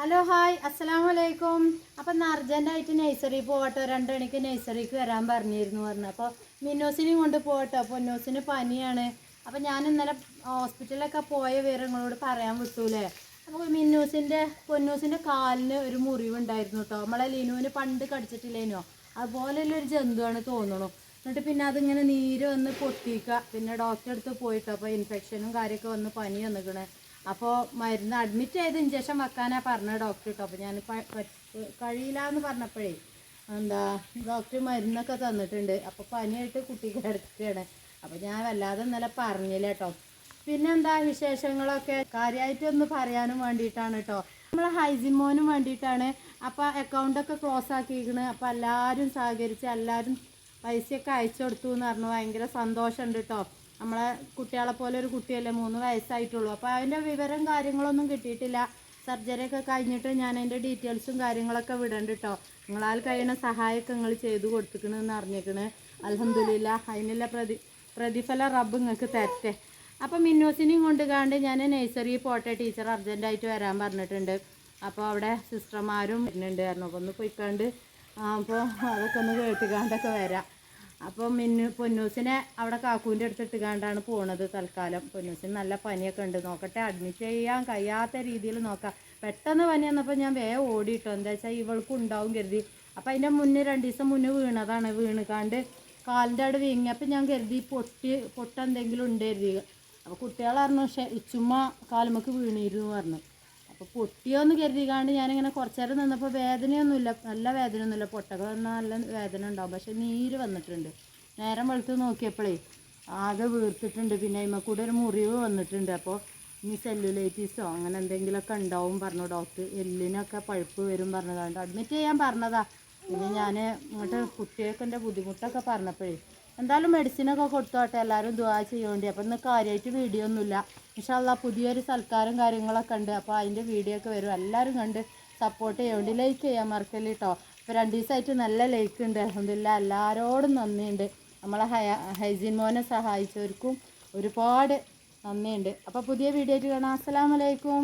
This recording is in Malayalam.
ഹലോ ഹായ് അസ്സലാമു വലൈക്കും അപ്പം ഇന്ന് അർജന്റായിട്ട് നഴ്സറി പോകട്ടോ രണ്ട് മണിക്ക് നഴ്സറിക്ക് വരാൻ പറഞ്ഞിരുന്നു പറഞ്ഞു. അപ്പോൾ മിന്നോസിനെയും കൊണ്ട് പോകട്ടോ പൊന്നോസിന് പനിയാണ്. അപ്പം ഞാൻ ഇന്നലെ ഹോസ്പിറ്റലിലൊക്കെ പോയ വിവരങ്ങളോട് പറയാൻ വിട്ടൂലേ? അപ്പോൾ മിന്നൂസിന്റെ പൊന്നൂസിന്റെ കാലിന് ഒരു മുറിവുണ്ടായിരുന്നു കേട്ടോ നമ്മളെ ലിനുവിന് പണ്ട് കടിച്ചിട്ടില്ലേനോ? അതുപോലെയുള്ള ഒരു ജന്തുവാണ് തോന്നുന്നു. എന്നിട്ട് പിന്നെ അതിങ്ങനെ നീര് വന്ന് പൊട്ടിക്കുക. പിന്നെ ഡോക്ടറെ അടുത്ത് പോയിട്ടോ. അപ്പോൾ ഇൻഫെക്ഷനും കാര്യമൊക്കെ വന്ന് പനി വന്നിക്കണേ. അപ്പോൾ മരുന്ന് അഡ്മിറ്റ് ചെയ്ത് ഇഞ്ചക്ഷൻ വെക്കാനാണ് പറഞ്ഞ ഡോക്ടർ കേട്ടോ അപ്പോൾ ഞാൻ കഴിയില്ല എന്ന് പറഞ്ഞപ്പോഴേ എന്താ ഡോക്ടർ മരുന്നൊക്കെ തന്നിട്ടുണ്ട്. അപ്പോൾ പനിയായിട്ട് കുട്ടി കിടക്കുകയാണ് അപ്പോൾ ഞാൻ വല്ലാതെ ഇന്നലെ പറഞ്ഞില്ല കേട്ടോ പിന്നെന്താ വിശേഷങ്ങളൊക്കെ? കാര്യമായിട്ടൊന്ന് പറയാനും വേണ്ടിയിട്ടാണ് കേട്ടോ നമ്മൾ ഹൈജിമോനും വേണ്ടിയിട്ടാണ് അപ്പോൾ അക്കൗണ്ടൊക്കെ ക്ലോസ് ആക്കിയിരിക്കുന്നത് അപ്പോൾ എല്ലാവരും സഹകരിച്ച് എല്ലാവരും പൈസയൊക്കെ അയച്ചു കൊടുത്തു എന്ന് പറഞ്ഞു ഭയങ്കര സന്തോഷമുണ്ട് കേട്ടോ നമ്മളെ കുട്ടികളെ പോലെ ഒരു കുട്ടിയല്ലേ? മൂന്ന് വയസ്സായിട്ടുള്ളൂ. അപ്പോൾ അതിന്റെ വിവരം കാര്യങ്ങളൊന്നും കിട്ടിയിട്ടില്ല. സർജറി ഒക്കെ കഴിഞ്ഞിട്ട് ഞാൻ അതിന്റെ ഡീറ്റെയിൽസും കാര്യങ്ങളൊക്കെ വിടണ്ട് കേട്ടോ നിങ്ങളാൽ കഴിയുന്ന സഹായമൊക്കെ നിങ്ങൾ ചെയ്തു കൊടുത്തിക്കണമെന്ന് അറിഞ്ഞേക്കണ്. അലഹമില്ല അതിനുള്ള പ്രതി പ്രതിഫല റബ്ബ് നിങ്ങൾക്ക് തരട്ടെ. അപ്പം മിന്നൂസിനെയും കൊണ്ട് കണ്ട് ഞാൻ നഴ്സറി പോട്ടെ ടീച്ചർ അർജന്റായിട്ട് വരാൻ പറഞ്ഞിട്ടുണ്ട്. അപ്പോൾ അവിടെ സിസ്റ്റർമാരും വരുന്നുണ്ട്. പറഞ്ഞു അപ്പോൾ ഒന്ന് പോയിക്കാണ്ട് അപ്പോൾ അതൊക്കെ ഒന്ന് കേട്ടുകാണ്ടൊക്കെ വരാം. അപ്പോൾ മിന്നു പൊന്നൂസിനെ അവിടെ കാക്കൂന്റെ അടുത്ത് കണ്ടാണ് പോണത് തൽക്കാലം. പൊന്നൂസിന് നല്ല പനിയൊക്കെ ഉണ്ട്. നോക്കട്ടെ അഡ്മിറ്റ് ചെയ്യാൻ കഴിയാത്ത രീതിയിൽ നോക്കാം. പെട്ടെന്ന് പനി വന്നപ്പോൾ ഞാൻ വേ ഓടിയിട്ടോ. എന്താ വെച്ചാൽ ഇവൾക്കും ഉണ്ടാവും കരുതി. അപ്പോൾ അതിന്റെ മുന്നേ രണ്ട് ദിവസം മുന്നേ വീണതാണ് വീണുകാണ്ട് കാലിന്റെ അവിടെ വീങ്ങിയപ്പോൾ ഞാൻ കരുതി പൊട്ടി പൊട്ടെന്തെങ്കിലും ഉണ്ട് കരുതി അപ്പോൾ കുട്ടികൾ പറഞ്ഞു പക്ഷേ ചുമ്മാ കാലുമക്ക് വീണിരുന്നു പറഞ്ഞു. അപ്പോൾ പൊട്ടിയോന്ന് കരുതിക്കാണ്ട് ഞാനിങ്ങനെ കുറച്ച് നേരം നിന്നപ്പോൾ വേദനയൊന്നുമില്ല നല്ല വേദനയൊന്നുമില്ല. പൊട്ടൊക്കെ വന്നാൽ നല്ല വേദന ഉണ്ടാവും. പക്ഷെ നീര് വന്നിട്ടുണ്ട്. നേരം വെളുത്ത് നോക്കിയപ്പോഴേ ആകെ വീർത്തിട്ടുണ്ട്. പിന്നെ അതിമ കൂടെ ഒരു മുറിവ് വന്നിട്ടുണ്ട്. അപ്പോൾ ഇനി സെല്ലുലൈറ്റീസോ അങ്ങനെ എന്തെങ്കിലുമൊക്കെ ഉണ്ടാവും പറഞ്ഞു ഡോക്ടർ. എല്ലിനൊക്കെ പഴുപ്പ് വരും പറഞ്ഞതാണ്ട് അഡ്മിറ്റ് ചെയ്യാൻ പറഞ്ഞതാ. പിന്നെ ഞാൻ ഇങ്ങോട്ട് കുട്ടികൾക്കെന്റെ ബുദ്ധിമുട്ടൊക്കെ പറഞ്ഞപ്പോഴേ എന്തായാലും മെഡിസിനൊക്കെ കൊടുത്തോട്ടെ എല്ലാവരും ദുവാ ചെയ്യേണ്ടി. അപ്പം ഇന്ന് കാര്യമായിട്ട് വീഡിയോ ഒന്നുമില്ല. ഇൻഷാല്ല പുതിയൊരു സൽക്കാരം കാര്യങ്ങളൊക്കെ ഉണ്ട്. അപ്പോൾ അതിന്റെ വീഡിയോ ഒക്കെ വരും. എല്ലാവരും കണ്ട് സപ്പോർട്ട് ചെയ്യേണ്ടി. ലൈക്ക് ചെയ്യാൻ മറക്കല്ലേ കേട്ടോ അപ്പോൾ രണ്ട് ദിവസമായിട്ട് നല്ല ലൈക്ക് ഉണ്ട്. അലഹമില്ല എല്ലാവരോടും നന്ദിയുണ്ട്. നമ്മളെ ഹൈജീൻ മോനെ സഹായിച്ചവർക്കും ഒരുപാട് നന്ദിയുണ്ട്. അപ്പോൾ പുതിയ വീഡിയോ ആയിട്ട് കാണാം. അസ്സലാമലൈക്കും